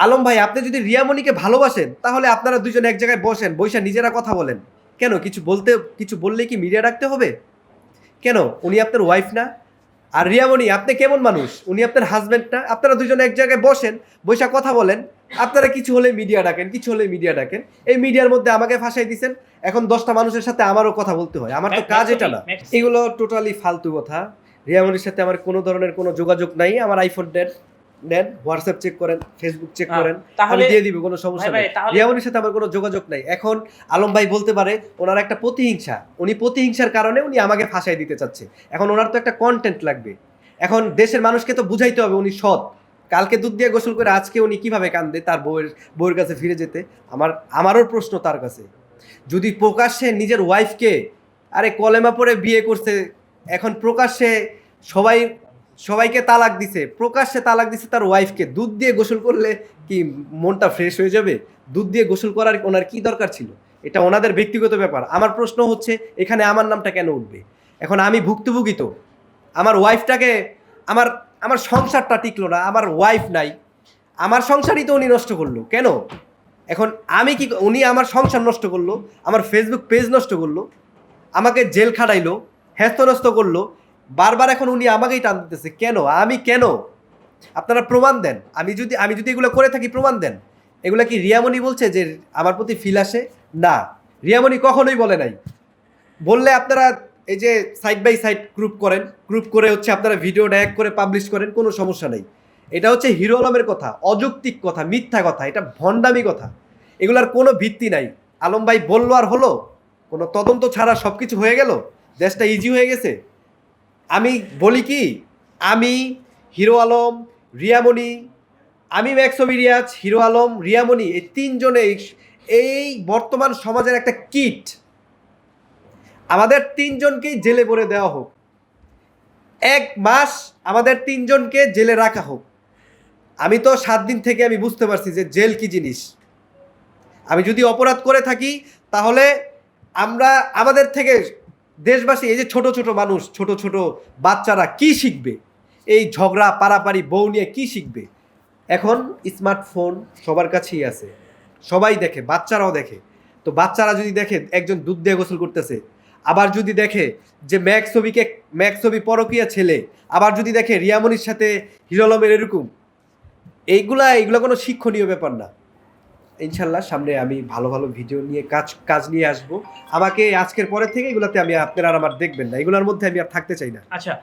আলম ভাই আপনি যদি রিয়ামণিকে ভালোবাসেন তাহলে আপনারা দুজন এক জায়গায় বসেন বৈশা নিজেরা কথা বলেন। কেন? কিছু বলতে কিছু বললে কি মিডিয়া ডাকতে হবে? কেন? উনি আপনার ওয়াইফ না। আর রিয়ামণি আপনি কেমন মানুষ? উনি আপনার হাজবেন্ড না। আপনারা দুজন এক জায়গায় বসেন বৈশা কথা বলেন। আপনারা কিছু হলে মিডিয়া ডাকেন কিছু হলে মিডিয়া ডাকেন। এই মিডিয়ার মধ্যে আমাকে ফাঁসাই দিছেন। এখন দশটা মানুষের সাথে আমারও কথা বলতে হয়। আমার তো কাজ এটা না। এগুলো টোটালি ফালতু কথা। রিয়ামনির সাথে আমার কোনো ধরনের কোনো যোগাযোগ নাই। আমার আইফোন নেন হোয়াটসঅ্যাপ চেক করেন ফেসবুক চেক করেন আমি তাহলে দিয়ে দিব কোনো সমস্যা নেই। রিয়ামনির সাথে আমার কোনো যোগাযোগ নাই। এখন আলম ভাই বলতে পারে ওনার একটা প্রতিহিংসা। উনি প্রতিহিংসার কারণে উনি আমাকে ফাঁসাই দিতে চাচ্ছে। এখন ওনার তো একটা কন্টেন্ট লাগবে। এখন দেশের মানুষকে তো বুঝাইতে হবে উনি সৎ। কালকে দুধ দিয়ে গোসল করে আজকে উনি কীভাবে কান্দে তার বউয়ের বউয়ের কাছে ফিরে যেতে? আমার আমারও প্রশ্ন তার কাছে। যদি প্রকাশ্যে নিজের ওয়াইফকে আরে কলেমা পরে বিয়ে করছে এখন প্রকাশ্যে সবাই সবাইকে তালাক দিছে, প্রকাশ্যে তালাক দিছে তার ওয়াইফকে দুধ দিয়ে গোসল করলে কি মনটা ফ্রেশ হয়ে যাবে? দুধ দিয়ে গোসল করার ওনার কি দরকার ছিল? এটা ওনাদের ব্যক্তিগত ব্যাপার। আমার প্রশ্ন হচ্ছে, এখানে আমার নামটা কেন উঠবে? এখন আমি ভুক্তভোগী তো। আমার ওয়াইফটাকে আমার আমার সংসারটা টিকলো না, আমার ওয়াইফ নাই। আমার সংসারই তো উনি নষ্ট করল। কেন? এখন আমি কি, উনি আমার সংসার নষ্ট করল, আমার ফেসবুক পেজ নষ্ট করল, আমাকে জেল খাটাইলো হ্যাস্তনস্ত করল বারবার এখন উনি আমাকেই টান দিতেছে, কেন? আমি কেন? আপনারা প্রমাণ দেন। আমি যদি আমি যদি এগুলো করে থাকি, প্রমাণ দেন। এগুলা কি রিয়ামণি বলছে যে আমার প্রতি ফিল আসে? না। রিয়ামণি কখনোই বলে নাই। বললে আপনারা এই যে সাইড বাই সাইড গ্রুপ করেন গ্রুপ করে হচ্ছে আপনারা ভিডিও এক করে পাবলিশ করেন, কোনো সমস্যা নেই। এটা হচ্ছে হিরো আলমের কথা, অযৌক্তিক কথা, মিথ্যা কথা, এটা ভণ্ডামি কথা। এগুলার কোনো ভিত্তি নাই। আলম ভাই বলল আর হলো, কোনো তদন্ত ছাড়া সব কিছু হয়ে গেল? দেশটা ইজি হয়ে গেছে? আমি বলি কি, আমি হিরো আলম, রিয়ামণি, আমি ম্যাক্সবি রিয়াজ হিরো আলম, রিয়ামণি, এই তিনজনে এই- বর্তমান সমাজের একটা কিট। আমাদের তিনজনকেই জেলে ভরে দেওয়া হোক। এক মাস আমাদের তিনজনকে জেলে রাখা হোক। আমি তো সাত দিন থেকে আমি বুঝতে পারছি যে জেল কি জিনিস। আমি যদি অপরাধ করে থাকি, তাহলে আমরা আমাদের থেকে দেশবাসী, এই যে ছোট ছোট মানুষ, ছোট ছোট বাচ্চারা কি শিখবে? এই ঝগড়া, পারাপারি, বউ নিয়ে কি শিখবে? এখন স্মার্টফোন সবার কাছেই আছে। সবাই দেখে, বাচ্চারাও দেখে। তো বাচ্চারা যদি দেখে একজন দুধ দিয়ে গোসল করতেছে, আবার যদি দেখে যে ম্যাক ছবিকে, ম্যাক ছবি পরকীয়া ছেলে, আবার যদি দেখে রিয়ামনির সাথে হিরো আলমের এরকম, এইগুলা, এইগুলো কোনো শিক্ষণীয় ব্যাপার না। ইনশাল্লাহ সামনে আমি ভালো ভালো ভিডিও নিয়ে কাজ কাজ নিয়ে আসব। আমাকে আজকের পরে থেকে এগুলাতে আমি আপনারা আর আমার দেখবেন না। এগুলোর মধ্যে আমি আর থাকতে চাই না। আচ্ছা